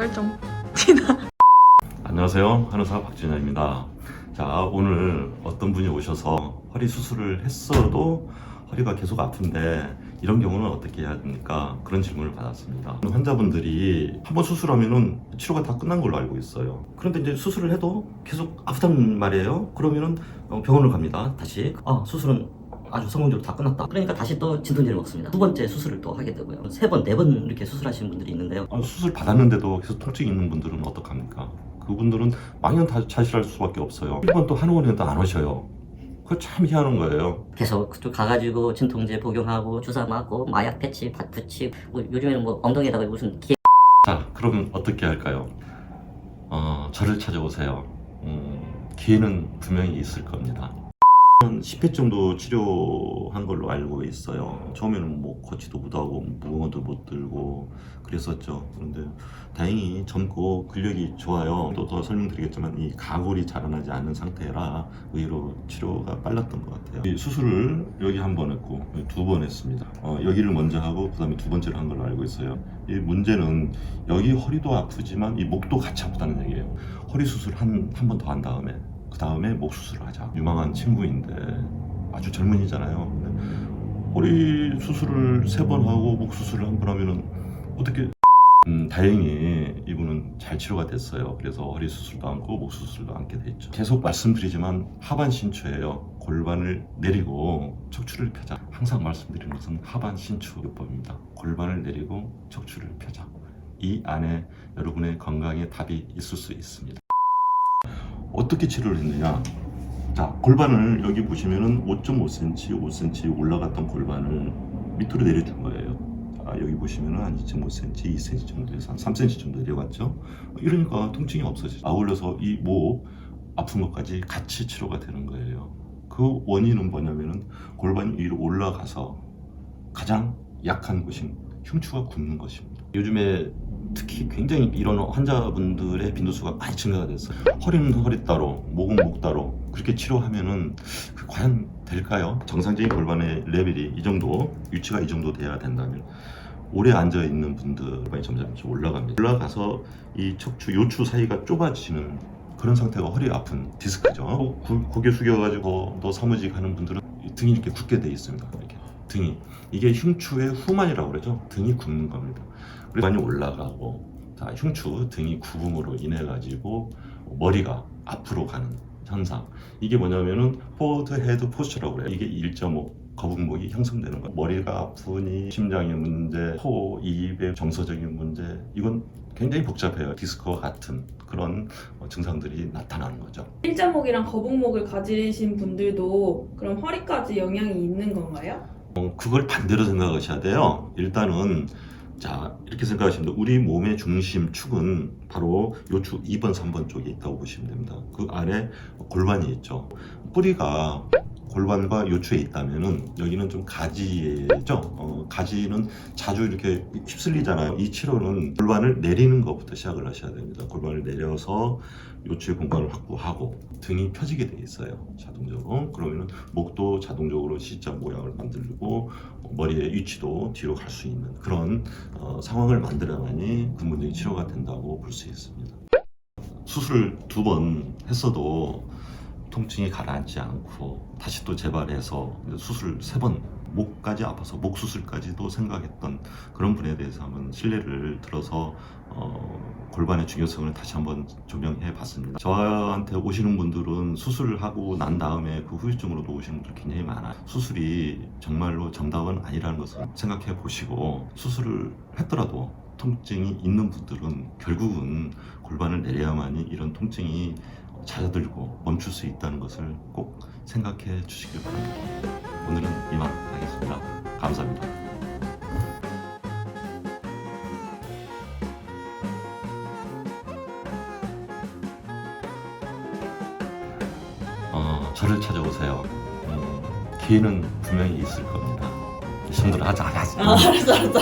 설정 티나. 안녕하세요. 한의사 박진현입니다. 자, 오늘 어떤 분이 오셔서 허리 수술을 했어도 허리가 계속 아픈데 이런 경우는 어떻게 해야 됩니까? 그런 질문을 받았습니다. 환자분들이 한번 수술하면은 치료가 다 끝난 걸로 알고 있어요. 그런데 이제 수술을 해도 계속 아프단 말이에요. 그러면은 어, 병원을 갑니다. 다시. 아 수술은 아주 성공적으로 다 끝났다. 그러니까 다시 또 진통제를 먹습니다. 두 번째 수술을 또 하게 되고요. 세 번, 네 번 이렇게 수술하시는 분들이 있는데요. 아, 수술 받았는데도 계속 통증이 있는 분들은 어떡합니까? 그분들은 망연 자실할 수밖에 없어요. 1번 또 한의원에도 안 오셔요. 그거 참 희한한 거예요. 계속 그쪽 가가지고 진통제 복용하고 주사 맞고 마약 패치, 밭 붙이고 뭐 요즘에는 뭐 엉덩이에다가 무슨 기 자, 그러면 어떻게 할까요? 어, 저를 찾아오세요. 음, 기회는 분명히 있을 겁니다. 한 10회 정도 치료한 걸로 알고 있어요. 처음에는 뭐 거치도 못하고 무거워도 못 들고 그랬었죠. 그런데 다행히 젊고 근력이 좋아요. 또 더 설명드리겠지만 이 가골이 자라나지 않는 상태라 의외로 치료가 빨랐던 것 같아요. 이 수술을 여기 한 번 했고 두 번 했습니다. 어, 여기를 먼저 하고 그다음에 두 번째를 한 걸로 알고 있어요. 이 문제는 여기 허리도 아프지만 이 목도 같이 아프다는 얘기예요. 허리 수술 한 한 번 더 한 다음에 그 다음에 목 수술을 하자. 유망한 친구인데 아주 젊은이잖아요. 근데 허리 수술을 세 번 하고 목 수술을 한 번 하면은 어떻게? 음, 다행히 이분은 잘 치료가 됐어요. 그래서 허리 수술도 안고 목 수술도 안게 됐죠. 계속 말씀드리지만 하반 신초예요. 골반을 내리고 척추를 펴자. 항상 말씀드리는 것은 하반 신초 요법입니다. 골반을 내리고 척추를 펴자. 이 안에 여러분의 건강에 답이 있을 수 있습니다. 어떻게 치료를 했느냐? 자, 골반을 여기 보시면은 5.5cm, 5cm 올라갔던 골반을 밑으로 내려준 거예요. 자, 여기 보시면은 한 2.5cm, 2cm 정도에서 한 3cm 정도 내려갔죠. 이러니까 통증이 없어지죠. 아울러서 이 목 아픈 것까지 같이 치료가 되는 거예요. 그 원인은 뭐냐면은 골반이 위로 올라가서 가장 약한 곳인 흉추가 굽는 것입니다. 요즘에 특히 굉장히 이런 환자분들의 빈도수가 많이 증가가 됐어요. 허리는 허리 따로, 목은 목 따로 그렇게 치료하면은 그 과연 될까요? 정상적인 골반의 레벨이 이 정도, 위치가 이 정도 돼야 된다면 오래 앉아 있는 분들 골반이 점점 올라갑니다. 올라가서 이 척추, 요추 사이가 좁아지는 그런 상태가 허리 아픈 디스크죠. 고, 고개 숙여가지고 너 사무직 하는 분들은 이 등이 이렇게 굳게 돼 있습니다. 이렇게 등이 이게 흉추의 후만이라고 그러죠. 등이 굽는 겁니다. 많이 올라가고 자, 흉추 등이 굽음으로 인해 가지고 머리가 앞으로 가는 현상. 이게 뭐냐면은 포워드 헤드 포스처라고 그래요. 이게 1.5 거북목이 형성되는 거예요. 머리가 아프니 심장의 문제, 코, 입의 정서적인 문제 이건 굉장히 복잡해요. 디스크와 같은 그런 어, 증상들이 나타나는 거죠. 일자목이랑 거북목을 가지신 분들도 그럼 허리까지 영향이 있는 건가요? 어, 그걸 반대로 생각하셔야 돼요. 일단은 자 이렇게 생각하시면. 우리 몸의 중심 축은 바로 요축 2번, 3번 쪽에 있다고 보시면 됩니다. 그 아래 골반이 있죠. 뿌리가 골반과 요추에 있다면은 여기는 좀 가지죠. 어, 가지는 자주 이렇게 휩쓸리잖아요. 이 치료는 골반을 내리는 것부터 시작을 하셔야 됩니다. 골반을 내려서 요추의 공간을 확보하고 등이 펴지게 돼 있어요. 자동적으로. 그러면은 목도 자동적으로 C자 모양을 만들고 머리의 위치도 뒤로 갈 수 있는 그런 어, 상황을 만들어야만이 근본적인 치료가 된다고 볼 수 있습니다. 수술 두 번 했어도 통증이 가라앉지 않고 다시 또 재발해서 수술 세 번 목까지 아파서 목 수술까지도 생각했던 그런 분에 대해서 한번 신뢰를 들어서 어, 골반의 중요성을 다시 한번 조명해 봤습니다. 저한테 오시는 분들은 수술을 하고 난 다음에 그 후유증으로도 오시는 분들 굉장히 많아요. 수술이 정말로 정답은 아니라는 것을 생각해 보시고 수술을 했더라도 통증이 있는 분들은 결국은 골반을 내려야만이 이런 통증이 잦아들고 멈출 수 있다는 것을 꼭 생각해 주시길 바랍니다. 오늘은 이만 하겠습니다. 감사합니다. 어, 저를 찾아오세요. 음, 기회는 분명히 있을 겁니다. 손들 하자 하자. 아, 알았어, 알았어.